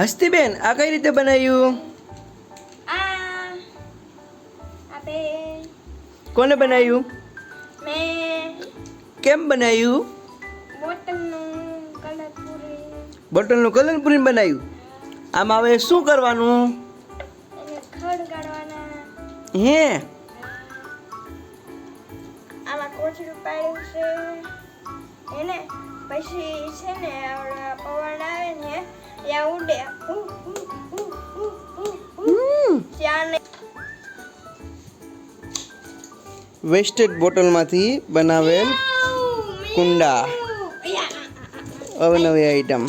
હસ્તીબેન આ કઈ રીતે બનાવ્યું? કોને બનાવ્યું? કેમ બનાવ્યું? બોટલનું કલર બોટલનું કલર પૂરી બનાવ્યું. આમાં હવે શું કરવાનું? હે? આમાં કોચડું પાડ્યું છે. એને પછી છે ને પવન આવે ને ત્યાં ને વેસ્ટેડ બોટલમાંથી બનાવેલ કુંડા. અવનવી આઈટમ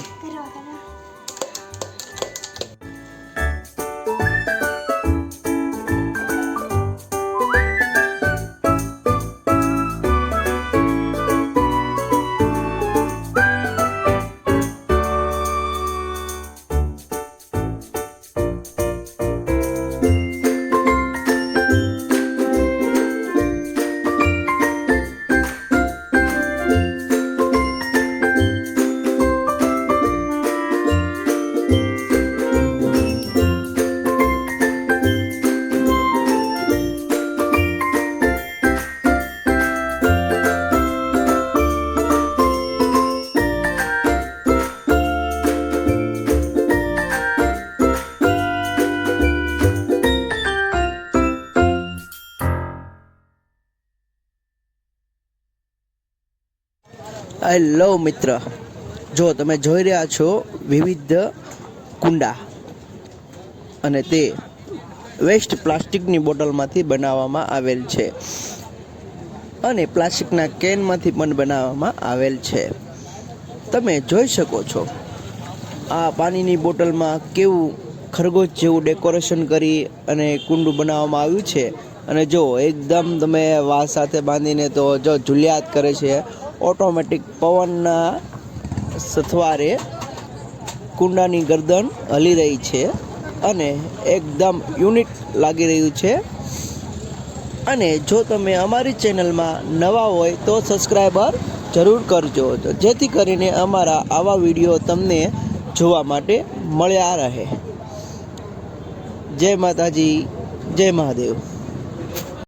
હેલો મિત્ર. જો તમે જોઈ રહ્યા છો વિવિધ કુંડા અને તે વેસ્ટ પ્લાસ્ટિકની બોટલમાંથી બનાવવામાં આવેલ છે અને પ્લાસ્ટિકના કેનમાંથી પણ બનાવવામાં આવેલ છે. તમે જોઈ શકો છો આ પાણીની બોટલમાં કેવું ખરગોશ જેવું ડેકોરેશન કરી અને કુંડું બનાવવામાં આવ્યું છે. અને જો એકદમ તમે વાસ સાથે બાંધીને તો જો ઝુલિયાત કરે છે. ઓટોમેટિક પવનના સથવારે કુંડાની ગરદન હલી રહી છે અને એકદમ યુનિક લાગી રહ્યું છે. અને જો તમે અમારી ચેનલમાં નવા હોય તો સબસ્ક્રાઈબર જરૂર કરજો. જેથી કરીને અમારા આવા વીડિયો તમને જોવા માટે મળ્યા રહે. જય માતાજી, જય મહાદેવ.